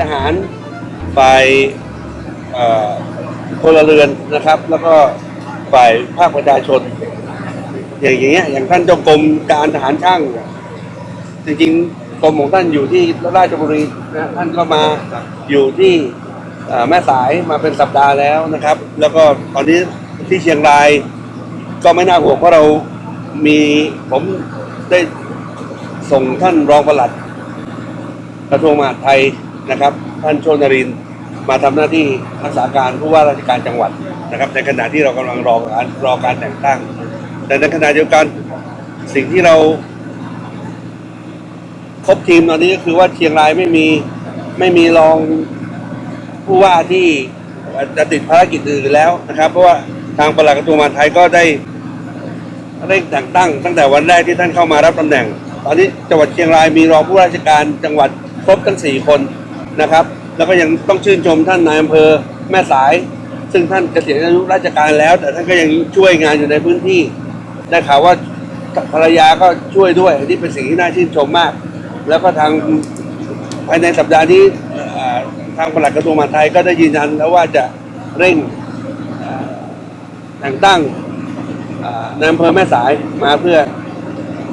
ทหารฝ่ายพลเรือนนะครับ แล้วก็ฝ่ายภาคประชาชน อย่างเงี้ยอย่างท่านเจ้ากรมการทหารช่างจริงๆกรมของท่านอยู่ที่ราชบุรีนะท่านก็มาอยู่ที่แม่สายมาเป็นสัปดาห์แล้วนะครับ แล้วก็ตอนนี้ที่เชียงรายก็ไม่น่าห่วงเพราะเรามีผมได้ส่งท่านรองปลัดกระทรวงมหาดไทย นะครับท่านโชนรินมาทำหน้าที่รักษาการผู้ว่าราชการจังหวัดนะครับ ในขณะที่เรากำลังรอการรอการแต่งตั้ง แต่ในขณะเดียวกันสิ่งที่เราครบทีมตอนนี้ก็คือว่าเชียงรายไม่มีไม่มีรองผู้ว่าที่จะติดภารกิจอื่นแล้วนะครับ เพราะว่าทางปลัดกระทรวงมหาดไทยก็ได้เร่งแต่งตั้ง ตั้งแต่วันแรกที่ท่านเข้ามารับตำแหน่ง ตอนนี้จังหวัดเชียงรายมีรองผู้ราชการจังหวัดครบทั้งสี่คน นะครับ แล้วก็ยังต้องชื่นชมท่านนายอำเภอแม่สาย ซึ่งท่านเกษียณอายุราชการแล้ว แต่ท่านก็ยังช่วยงานอยู่ในพื้นที่ได้ข่าวว่าภรรยาก็ช่วยด้วยนนี้เป็นสิ่งที่น่าชื่นชมมาก แล้วก็ทางภายในสัปดาห์นี้ทางปลัดกระทรวงมหาดไทยก็ได้ยืนยันแล้วว่าจะเร่งแต่งตั้งนายอำเภอแม่สายมาเพื่อ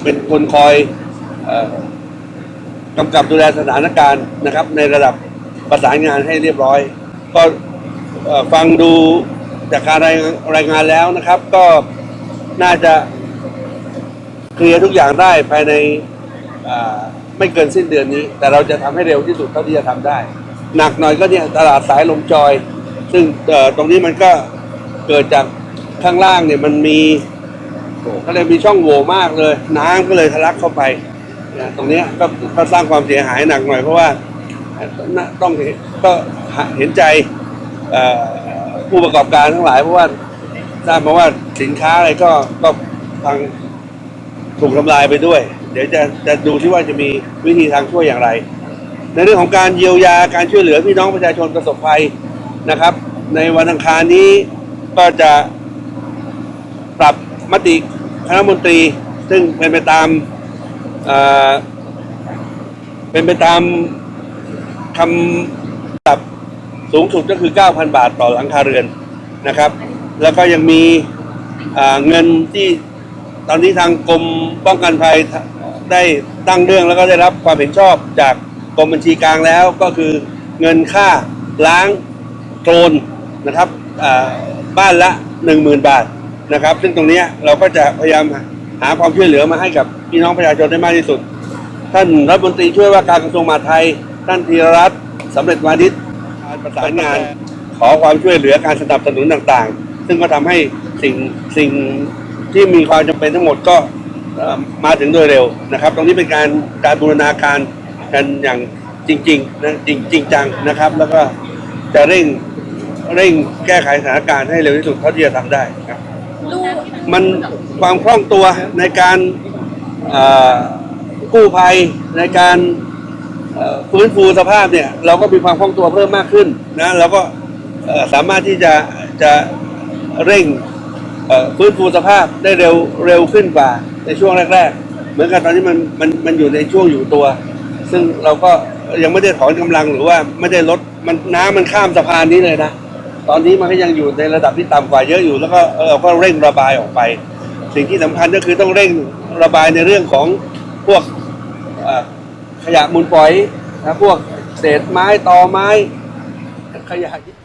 เป็นคนคอยอ กำกับดูแลสถานการณ์นะครับ ในระดับประสานงานให้เรียบร้อย ก็ฟังดูจากการรายรายงานแล้วนะครับ ก็น่าจะเคลียร์ทุกอย่างได้ภายในไม่เกินสิ้นเดือนนี้ แต่เราจะทำให้เร็วที่สุดเท่าที่จะทำได้ หนักหน่อยก็เนี่ยตลาดสายลมจอย ซึ่งตรงนี้มันก็เกิดจากข้างล่างเนี่ยมันมีก็เลยมีช่องโหว่มากเลย น้ำก็เลยทะลักเข้าไป ตรงนี้ก็ก็สร้างความเสียหายหนักหน่อยเพราะว่าต้องเห็นก็เห็นใจผู้ประกอบการทั้งหลายเพราะว่าทราบมาว่าสินค้าอะไรก็ก็พังถูกทำลายไปด้วย เดี๋ยวจะจะดูที่ว่าจะมีวิธีทางช่วยอย่างไร ในเรื่องของการเยียวยาการช่วยเหลือพี่น้องประชาชนประสบภัยนะครับ ในวันอังคารนี้ก็จะปรับมติคณะมนตรี ซึ่งเป็นไปตาม เป็นไปตามคำปรับสูงสุดก็คือ 9,000 บาทต่อหลังคาเรือนนะครับ แล้วก็ยังมีเงินที่ตอนนี้ทางกรมป้องกันภัยได้ตั้งเรื่องแล้วก็ได้รับความเห็นชอบจากกรมบัญชีกลางแล้วก็คือเงินค่าล้างโคลนนะครับบ้านละ 10,000 บาทนะครับ ซึ่งตรงนี้เราก็จะพยายาม หาความช่วยเหลือมาให้กับพี่น้องประชาชนได้มากที่สุด ท่านรัฐมนตรีช่วยว่าการกระทรวงมหาดไทย ท่านธีรรัตน์สำเร็จวานิชการประสานงาน ขอความช่วยเหลือการสนับสนุนต่างๆ ซึ่งก็ทำให้สิ่งสิ่งที่มีความจำเป็นทั้งหมดก็มาถึงโดยเร็วนะครับ ตรงนี้เป็นการการบูรณาการกันอย่างจริงๆนะจริงจริงจังนะครับ แล้วก็จะเร่งเร่งแก้ไขสถานการณ์ให้เร็วที่สุดเท่าที่จะทำได้ครับ มันความคล่องตัวในการกู้ภัยในการฟื้นฟูสภาพเนี่ย เราก็มีความคล่องตัวเพิ่มมากขึ้นนะเราก็สามารถที่จะจะเร่งฟื้นฟูสภาพได้เร็วเร็วขึ้นกว่าในช่วงแรก ๆ เหมือนกันตอนนี้มันมันมันอยู่ในช่วงอยู่ตัว ซึ่งเราก็ยังไม่ได้ถอนกำลังหรือว่าไม่ได้ลดมันน้ำมันข้ามสะพานนี้เลยนะ ตอนนี้มันก็ยังอยู่ในระดับที่ต่ำกว่าเยอะอยู่ แล้วก็เออเราก็เร่งระบายออกไป สิ่งที่สำคัญก็คือต้องเร่งระบายในเรื่องของพวกขยะมูลฝอยนะพวกเศษไม้ตอไม้ ขยะคือ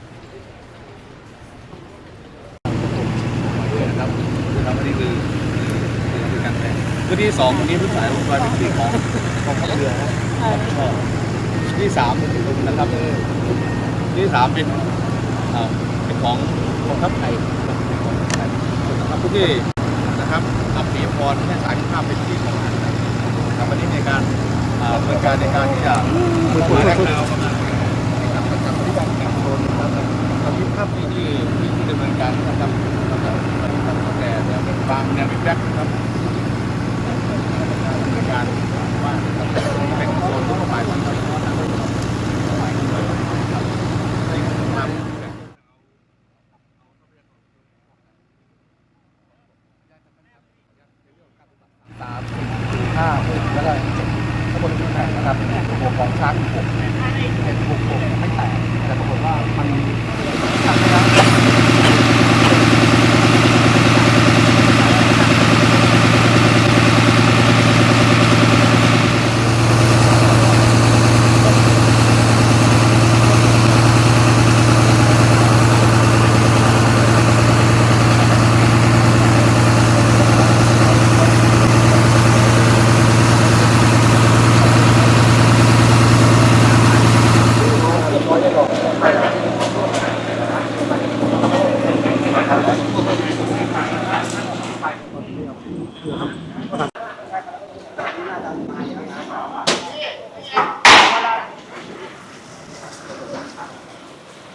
ทงพื้นที่สองตรงนี้พื้นสายลงไปเป็นที่ของของทัพเรือที่สามนะครับที่สามเป็น เป็นของกองทัพไทยนะครับทุกที่นะครับอับปียพรแม่สายภาพเป็นที่ของทารไทยนะครับวันนี้ในการอ่าดำเนินการในการที่จะมือถือและกดาวประมาณนะครับประจำที่การแข่งโซนนะครับตอนนี้ภาพที่ที่ดำเนินการนะครับนะครับตั้งแต่แนวบางแนวแบ็คนะครับ ในการว่าแบ่งโซนทุกฝ่ายที่เราทำฝ่ายด้วยนะครับในความ ห้าหกแล้วก็ข้างบนไม่แตกนะครับบวกของชาร์จหกเจ็ดบวกหกไม่แตกแต่ปรากฏว่ามันทำไม่ได้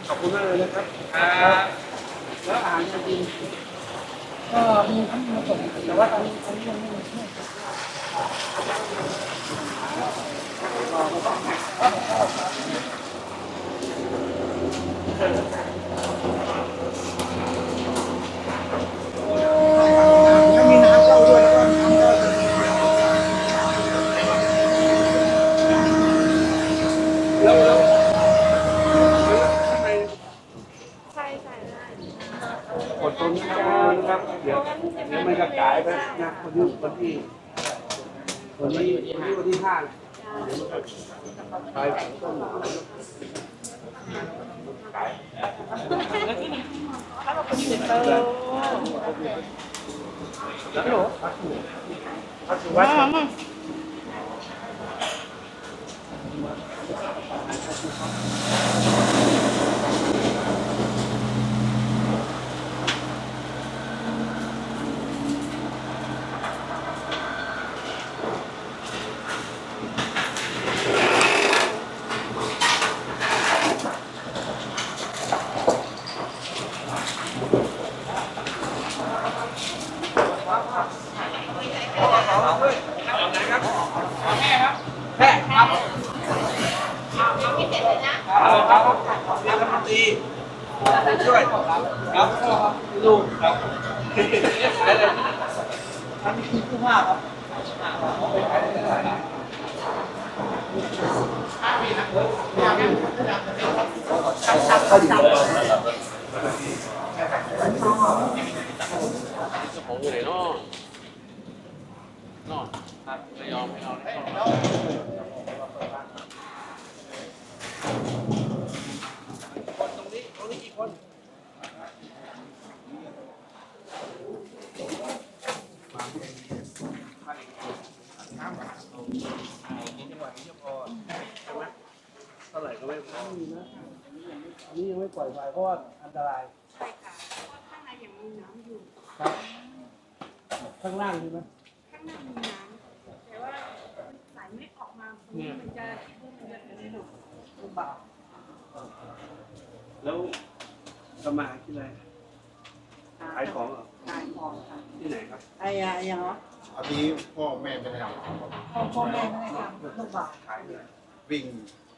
ขอบคุณมากเลยนะครับ แล้วอาหารจริงก็มีทั้งมาส่งแต่ว่าตอนนี้ตอนนี้ยังไม่มีมีน้ำเข้าด้วยแล้วก็น้ำก็ แล้วแล้วข้างในใช่ใช่ได้อดทนนะครับเดี๋ยวเดี๋ยวมันจะกลายไปนะวันที่วันที่วันนี้วันที่ห้าเดี๋ยวมันก็กลายเป็นต้นหนาวแล้วกลายเอา Thank you. ครับครับลูกครับอะไรอันคือผู้ว่าครับผมอยู่ไหนเนาะเนาะครับไม่ยอมไม่ยอม คนตรงนี้ตรงนี้กี่คนเท่า ไหร่ก็ไม่พอนะอันนี้ยังไม่ปล่อยไฟเพราะว่าอันตราย ใช่ค่ะเพราะข้างในยังมีน้ำอยู่ ครับ ข้างล่างใช่ไหมข้างในมีน้ำแต่ว่าไหลไม่ออกมาตรงนี้มันจะคิดว่มันจะเป็นหนุกลำบากแล้วทำมาหาที่ไรขายของเหรอขายของค่ะที่ไหนครับไอ้อะยังเหรออันนี้พ่อแม่ไม่ได้ทำพ่อพ่อแม่ไม่ได้ทำลำบากขายที่ไหนวิ่ง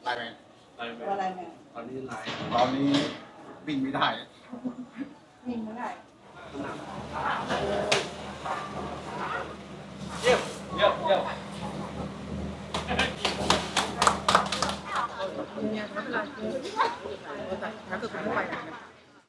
ไลน์แมน ไลน์แมอะไรนเนี่ยตอนนี้ไลน์ตอนนี้วิ่งไม่ได้วิ่งไม่ได้น้ำเยี่ยมเยี่ยมเยี่ยมเนี่ยไม่เป็นไรคือแต่ถ้าเกิดคุณไม่ไป